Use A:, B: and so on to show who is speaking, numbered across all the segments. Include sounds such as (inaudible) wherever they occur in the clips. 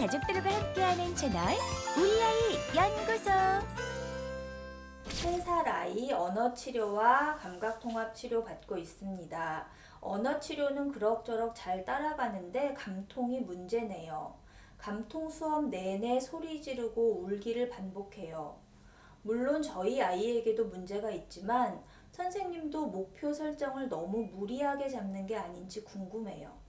A: 가족들과 함께하는 채널 우리 아이 연구소.
B: 3살 아이 언어 치료와 감각 통합 치료 받고 있습니다. 언어 치료는 그럭저럭 잘 따라가는데 감통이 문제네요. 감통 수업 내내 소리 지르고 울기를 반복해요. 물론 저희 아이에게도 문제가 있지만 선생님도 목표 설정을 너무 무리하게 잡는 게 아닌지 궁금해요.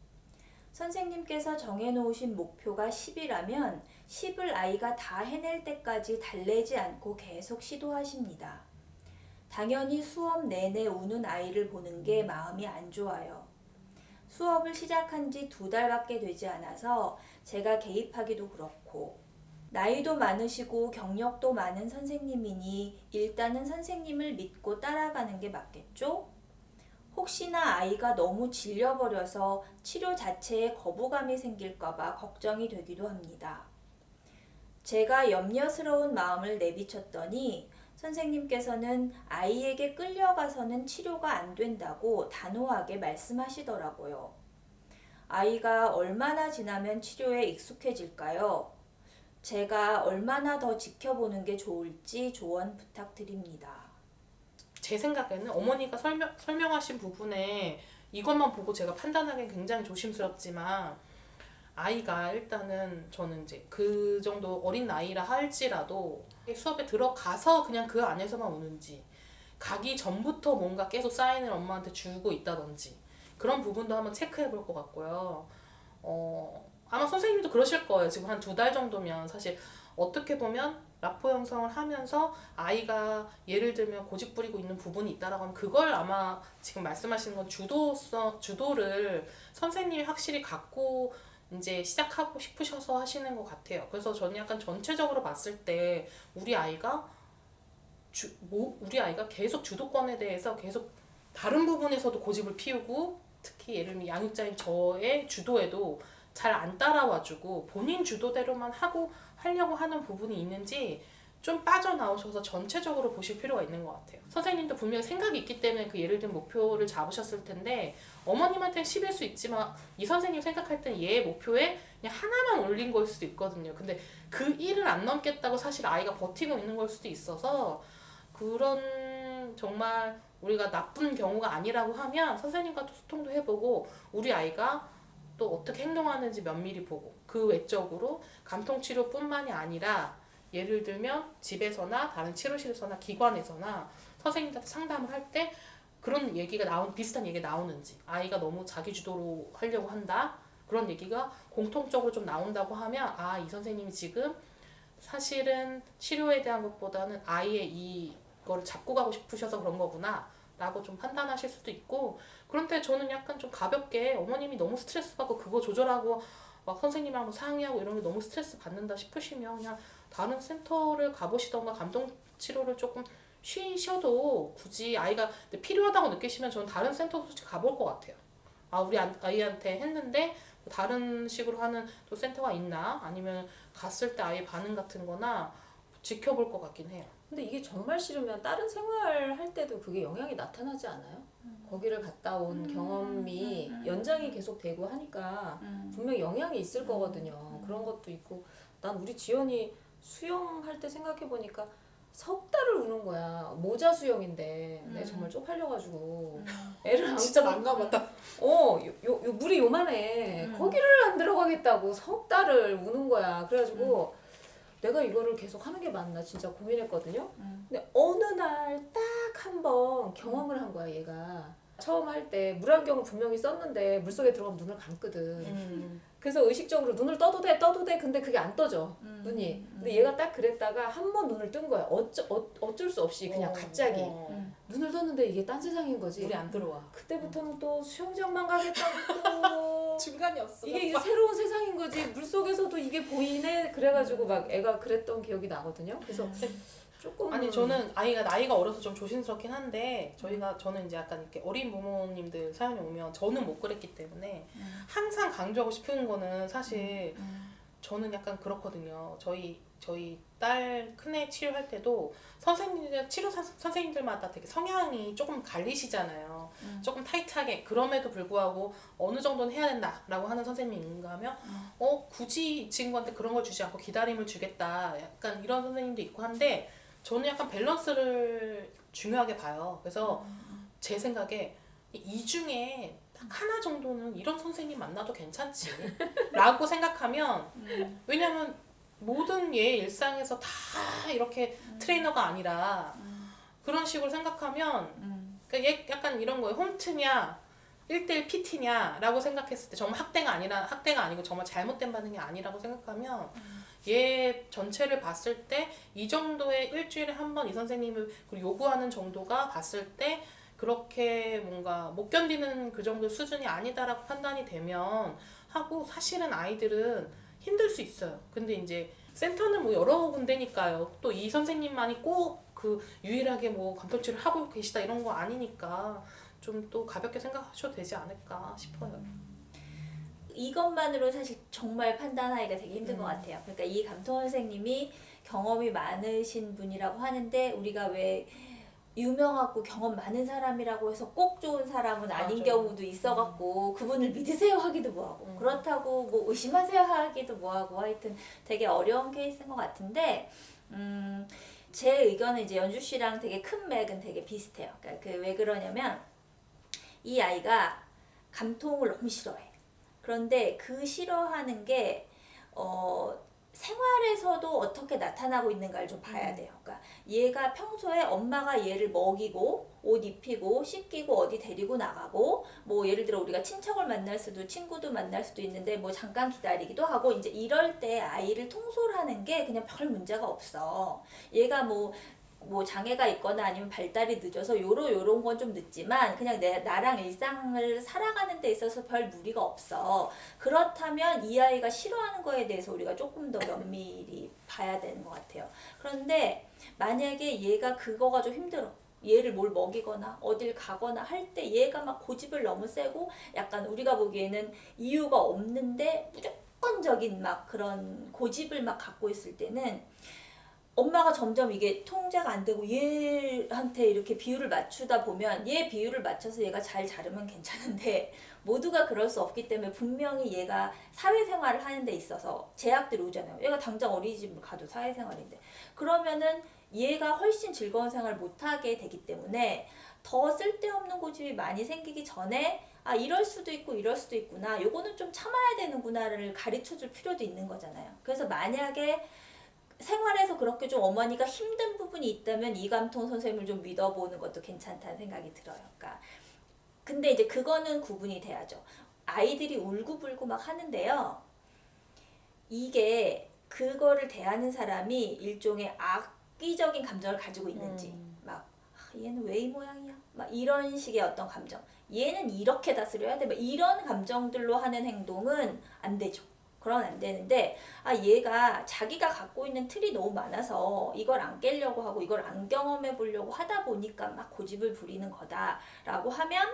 B: 선생님께서 정해놓으신 목표가 10이라면 10을 아이가 다 해낼 때까지 달래지 않고 계속 시도하십니다. 당연히 수업 내내 우는 아이를 보는 게 마음이 안 좋아요. 수업을 시작한 지 두 달밖에 되지 않아서 제가 개입하기도 그렇고, 나이도 많으시고 경력도 많은 선생님이니 일단은 선생님을 믿고 따라가는 게 맞겠죠? 혹시나 아이가 너무 질려버려서 치료 자체에 거부감이 생길까봐 걱정이 되기도 합니다. 제가 염려스러운 마음을 내비쳤더니 선생님께서는 아이에게 끌려가서는 치료가 안 된다고 단호하게 말씀하시더라고요. 아이가 얼마나 지나면 치료에 익숙해질까요? 제가 얼마나 더 지켜보는 게 좋을지 조언 부탁드립니다.
C: 제 생각에는 어머니가 설명, 설명하신 부분에 이것만 보고 제가 판단하기엔 굉장히 조심스럽지만 아이가 일단은 저는 이제 그 정도 어린 나이라 할지라도 수업에 들어가서 그냥 그 안에서만 우는지 가기 전부터 뭔가 계속 사인을 엄마한테 주고 있다든지 그런 부분도 한번 체크해 볼 것 같고요. 어, 아마 선생님도 그러실 거예요. 지금 한 두 달 정도면 사실 어떻게 보면 라포 형성을 하면서 아이가 예를 들면 고집 부리고 있는 부분이 있다라고 하면 그걸 아마 지금 말씀하시는 건 주도성 주도를 선생님이 확실히 갖고 이제 시작하고 싶으셔서 하시는 것 같아요. 그래서 저는 약간 전체적으로 봤을 때 우리 아이가 주, 뭐, 우리 아이가 계속 주도권에 대해서 계속 다른 부분에서도 고집을 피우고 특히 예를 들면 양육자인 저의 주도에도 잘 안 따라와주고 본인 주도대로만 하고 하려고 하는 부분이 있는지 좀 빠져나오셔서 전체적으로 보실 필요가 있는 것 같아요. 선생님도 분명히 생각이 있기 때문에 그 예를 든 목표를 잡으셨을 텐데 어머님한테는 10일 수 있지만 이 선생님 생각할 얘의 목표에 그냥 하나만 올린 거일 수도 있거든요. 근데 그 1을 안 넘겠다고 사실 아이가 버티고 있는 걸 수도 있어서 그런 정말 우리가 나쁜 경우가 아니라고 하면 선생님과 또 소통도 해보고 우리 아이가 또 어떻게 행동하는지 면밀히 보고 그 외적으로 감통 치료뿐만이 아니라 예를 들면 집에서나 다른 치료실에서나 기관에서나 선생님한테 상담을 할 때 그런 얘기가 나온 비슷한 얘기가 나오는지 아이가 너무 자기 주도로 하려고 한다 그런 얘기가 공통적으로 좀 나온다고 하면 아 이 선생님이 지금 사실은 치료에 대한 것보다는 아이의 이거를 잡고 가고 싶으셔서 그런 거구나 라고 좀 판단하실 수도 있고 그런데 저는 약간 좀 가볍게 어머님이 너무 스트레스 받고 그거 조절하고 막 선생님하고 상의하고 이런 게 너무 스트레스 받는다 싶으시면 그냥 다른 센터를 가보시던가 감동 치료를 조금 쉬셔도 굳이 아이가 필요하다고 느끼시면 저는 다른 센터 솔직히 가볼 것 같아요. 아 우리 안- 아이한테 했는데 다른 식으로 하는 또 센터가 있나 아니면 갔을 때 아이 반응 같은 거나 지켜볼 것 같긴 해요.
D: 근데 이게 정말 싫으면 다른 생활 할 때도 그게 영향이 나타나지 않아요? 거기를 갔다 온 경험이
B: 음, 음.
D: 연장이 계속 되고 하니까 분명 영향이 있을 거거든요. 그런 것도 있고 난 우리 지연이 수영할 때 생각해 보니까 석 달을 우는 거야. 모자 수영인데
B: 음.
D: 내가 정말 쪽팔려가지고 애를 안
C: 진짜
D: 고-
C: 난감하다.
D: 어, 요, 요, 요 물이 요만해.
B: 음.
D: 거기를 안 들어가겠다고 석 달을 우는 거야. 그래가지고 내가 이거를 계속 하는 게 맞나 진짜 고민했거든요.
B: 음.
D: 근데 어느 날 딱 한 번 경험을 한 거야, 얘가. 처음 할 때 물안경 분명히 썼는데 물속에 들어가면 눈을 감거든.
C: 음.
D: 그래서 의식적으로 눈을 떠도 돼, 떠도 돼. 근데 그게 안 떠져.
B: 음.
D: 눈이. 근데 얘가 딱 그랬다가 한 번 눈을 뜬 거야. 어쩌, 어, 어쩔 수 없이 그냥
C: 어,
D: 갑자기.
C: 어.
B: 음.
D: 눈을 떴는데 이게 딴 세상인 거지.
C: 물이 안 들어와.
D: 그때부터는 또 수영장만 가겠다고. (laughs)
C: 중간이 없어.
D: 이게 이제 새로운 세상인 거지 물속에서도 이게 보이네 그래가지고 막 애가 그랬던 기억이 나거든요 그래서 조금
C: 아니 저는 아이가 나이가 어려서 좀 조심스럽긴 한데 저희가 저는 이제 약간 이렇게 어린 부모님들 사연이 오면 저는 못 그랬기 때문에
B: 음.
C: 항상 강조하고 싶은 거는 사실
B: 음.
C: 저는 약간 그렇거든요. 저희 저희 딸 큰애 치료할 때도 선생님들 치료 사- 선생님들마다 되게 성향이 조금 갈리시잖아요.
B: 음.
C: 조금 타이트하게 그럼에도 불구하고 어느 정도는 해야 된다라고 하는 선생님이 있는가 하면
B: 음.
C: 어 굳이 이 친구한테 그런 걸 주지 않고 기다림을 주겠다 약간 이런 선생님도 있고 한데 저는 약간 밸런스를 중요하게 봐요. 그래서 제 생각에 이- 이 중에 딱 하나 정도는 이런 선생님 만나도 괜찮지 라고 (laughs) 생각하면
B: 음.
C: 왜냐면 모든 얘 일상에서 다 이렇게 트레이너가 아니라 그런 식으로 생각하면
B: 음.
C: 그러니까 얘 약간 이런 거예요. 홈트냐 1대1 PT냐라고 생각했을 때 정말 학대가 아니라 학대가 아니고 정말 잘못된 반응이 아니라고 생각하면 얘 전체를 봤을 때 이 정도의 일주일에 한 번 이 선생님을 요구하는 정도가 봤을 때 그렇게 뭔가 못 견디는 그 정도 수준이 아니다라고 판단이 되면 하고 사실은 아이들은 힘들 수 있어요. 근데 이제 센터는 뭐 여러 군데니까요. 또 이 선생님만이 꼭 그 유일하게 뭐 감독치를 하고 계시다 이런 거 아니니까 좀 또 가볍게 생각하셔도 되지 않을까 싶어요.
B: 이것만으로 사실 정말 판단하기가 되게 힘든
C: 음.
B: 것 같아요. 그러니까 이 감통 선생님이 경험이 많으신 분이라고 하는데 우리가 왜 유명하고 경험 많은 사람이라고 해서 꼭 좋은 사람은 아닌
C: 맞아요.
B: 경우도 있어갖고 그분을 믿으세요 하기도 뭐하고
C: 음.
B: 그렇다고 뭐 의심하세요 하기도 뭐하고 하여튼 되게 어려운 케이스인 것 같은데 음, 제 의견은 이제 연주 씨랑 되게 큰 맥은 되게 비슷해요. 그러니까 그 왜 그러냐면 이 아이가 감통을 너무 싫어해. 그런데 그 싫어하는 게 어, 생활에서도 어떻게 나타나고 있는가를 좀 봐야 돼요. 그러니까 얘가 평소에 엄마가 얘를 먹이고 옷 입히고 씻기고 어디 데리고 나가고 뭐 예를 들어 우리가 친척을 만날 수도 친구도 만날 수도 있는데 뭐 잠깐 기다리기도 하고 이제 이럴 때 아이를 통솔하는 게 그냥 별 문제가 없어. 얘가 뭐 뭐 장애가 있거나 아니면 발달이 늦어서 요러 요런 건 좀 늦지만 그냥 내 나랑 일상을 살아가는 데 있어서 별 무리가 없어. 그렇다면 이 아이가 싫어하는 거에 대해서 우리가 조금 더 면밀히 봐야 되는 것 같아요. 그런데 만약에 얘가 그거가 좀 힘들어. 얘를 뭘 먹이거나 어딜 가거나 할 때 얘가 막 고집을 너무 세고 약간 우리가 보기에는 이유가 없는데 무조건적인 막 그런 고집을 막 갖고 있을 때는 엄마가 점점 이게 통제가 안 되고 얘한테 이렇게 비율을 맞추다 보면 얘 비율을 맞춰서 얘가 잘 자르면 괜찮은데 (laughs) 모두가 그럴 수 없기 때문에 분명히 얘가 사회생활을 하는 데 있어서 제약들이 오잖아요. 얘가 당장 어린이집을 가도 사회생활인데 그러면은 얘가 훨씬 즐거운 생활을 못하게 되기 때문에 더 쓸데없는 고집이 많이 생기기 전에 아 이럴 수도 있고 이럴 수도 있구나 요거는 좀 참아야 되는구나를 가르쳐 줄 필요도 있는 거잖아요. 그래서 만약에 생활에서 그렇게 좀 어머니가 힘든 부분이 있다면 이감통 선생님을 좀 믿어보는 것도 괜찮다는 생각이 들어요. 그러니까 근데 이제 그거는 구분이 돼야죠. 아이들이 울고불고 막 하는데요. 이게 그거를 대하는 사람이 일종의 악의적인 감정을 가지고 있는지
C: 음.
B: 막 아, 얘는 왜 이 모양이야? 막 이런 식의 어떤 감정. 얘는 이렇게 다스려야 돼. 막 이런 감정들로 하는 행동은 안 되죠. 그건 안 되는데 아 얘가 자기가 갖고 있는 틀이 너무 많아서 이걸 안 깨려고 하고 이걸 안 경험해 보려고 하다 보니까 막 고집을 부리는 거다라고 하면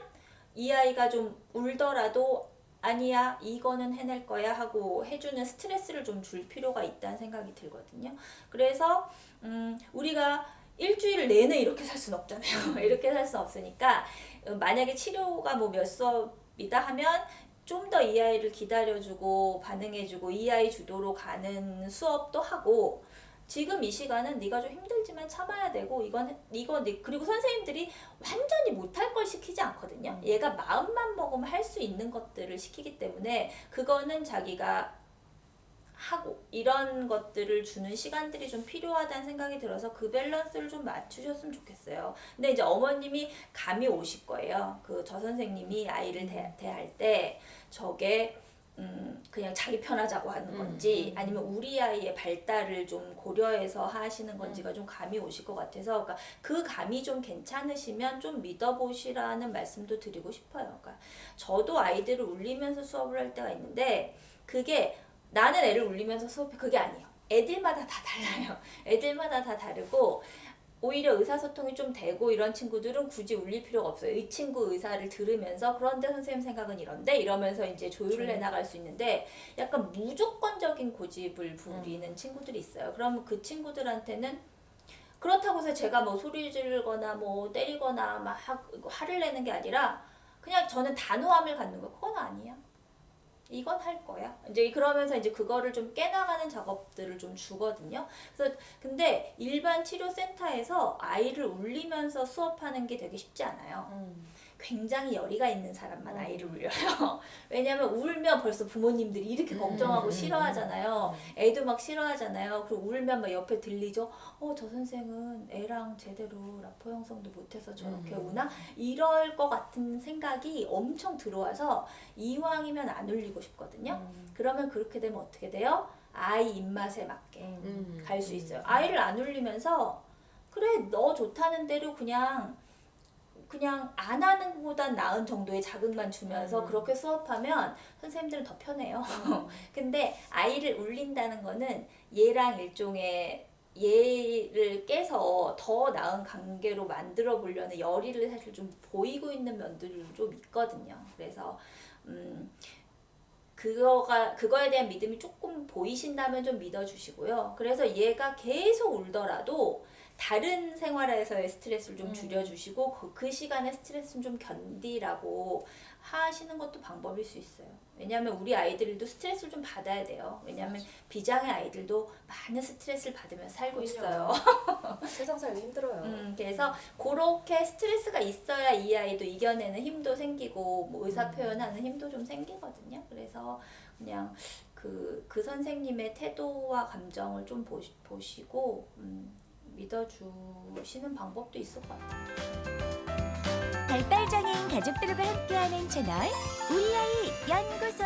B: 이 아이가 좀 울더라도 아니야 이거는 해낼 거야 하고 해주는 스트레스를 좀 줄 필요가 있다는 생각이 들거든요. 그래서 음, 우리가 일주일 내내 이렇게 살 수는 없잖아요. (laughs) 이렇게 살수 없으니까 어, 만약에 치료가 뭐 몇 수업이다 하면 좀 더 이 아이를 기다려주고 반응해주고 이 아이 주도로 가는 수업도 하고 지금 이 시간은 네가 좀 힘들지만 참아야 되고 이건 이거 네- 그리고 선생님들이 완전히 못할 걸 시키지 않거든요. 얘가 마음만 먹으면 할 수 있는 것들을 시키기 때문에 그거는 자기가 하고 이런 것들을 주는 시간들이 좀 필요하다는 생각이 들어서 그 밸런스를 좀 맞추셨으면 좋겠어요. 근데 이제 어머님이 감이 오실 거예요. 그 저 선생님이 아이를 대, 대할 때 저게 음 그냥 자기 편하자고 하는
C: 음,
B: 건지
C: 음.
B: 아니면 우리 아이의 발달을 좀 고려해서 하시는 건지가 좀 감이 오실 것 같아서 그러니까 그 감이 좀 괜찮으시면 좀 믿어보시라는 말씀도 드리고 싶어요. 그러니까 저도 아이들을 울리면서 수업을 할 때가 있는데 그게 나는 애를 울리면서 수업해 그게 아니에요. 애들마다 다 달라요. (laughs) 애들마다 다 다르고 오히려 의사소통이 좀 되고 이런 친구들은 굳이 울릴 필요가 없어요. 이 친구 의사를 들으면서 그런데 선생님 생각은 이런데 이러면서 이제 조율을 해 나갈 수 있는데 약간 무조건적인 고집을 부리는 친구들이 있어요. 그러면 그 친구들한테는 그렇다고 해서 제가 뭐 소리 지르거나 뭐 때리거나 막 화를 내는 게 아니라 그냥 저는 단호함을 갖는 거 그건 아니야. 이건 할 거야. 이제 그러면서 이제 그거를 좀 깨나가는 작업들을 좀 주거든요. 그래서 근데 일반 치료센터에서 아이를 울리면서 수업하는 게 되게 쉽지 않아요.
C: 음.
B: 굉장히 열의가 있는 사람만
C: 음.
B: 아이를 울려요. (laughs) 왜냐면 울면 벌써 부모님들이 이렇게
C: 음,
B: 걱정하고
C: 음,
B: 싫어하잖아요. 애도 막 싫어하잖아요. 그리고 울면 막 옆에 들리죠. 어, 저 선생은 애랑 제대로 라포 형성도 못해서 저렇게
C: 음.
B: 우나? 이럴 것 같은 생각이 엄청 들어와서 이왕이면 안 울리고 싶거든요.
C: 음.
B: 그러면 그렇게 되면 어떻게 돼요? 아이 입맛에 맞게
C: 음.
B: 갈수 있어요. 아이를 안 울리면서 그래 너 좋다는 대로 그냥 그냥 안 하는 것보단 나은 정도의 자극만 주면서
C: 음.
B: 그렇게 수업하면 선생님들은 더 편해요. (laughs) 근데 아이를 울린다는 거는 얘랑 일종의 얘를 깨서 더 나은 관계로 만들어 보려는 열의를 사실 좀 보이고 있는 면들이 좀 있거든요. 그래서 음 그거가 그거에 대한 믿음이 조금 보이신다면 좀 믿어 주시고요. 그래서 얘가 계속 울더라도 다른 생활에서의 스트레스를 좀
C: 음.
B: 줄여주시고 그, 그 시간에 스트레스는 좀 견디라고 하시는 것도 방법일 수 있어요. 왜냐하면 우리 아이들도 스트레스를 좀 받아야 돼요. 왜냐하면 비장의 아이들도 많은 스트레스를 받으면서 살고 있어요. (laughs)
D: 세상 살기 힘들어요.
B: 음, 그래서 그렇게 스트레스가 있어야 이 아이도 이겨내는 힘도 생기고 뭐 의사 표현하는 힘도 좀 생기거든요. 그래서 그냥 그, 그 선생님의 태도와 감정을 좀 보시, 보시고 음, 믿어주시는 방법도 있을 것 같아요.
A: 발달장애인 가족들과 함께하는 채널 우리 아이 연구소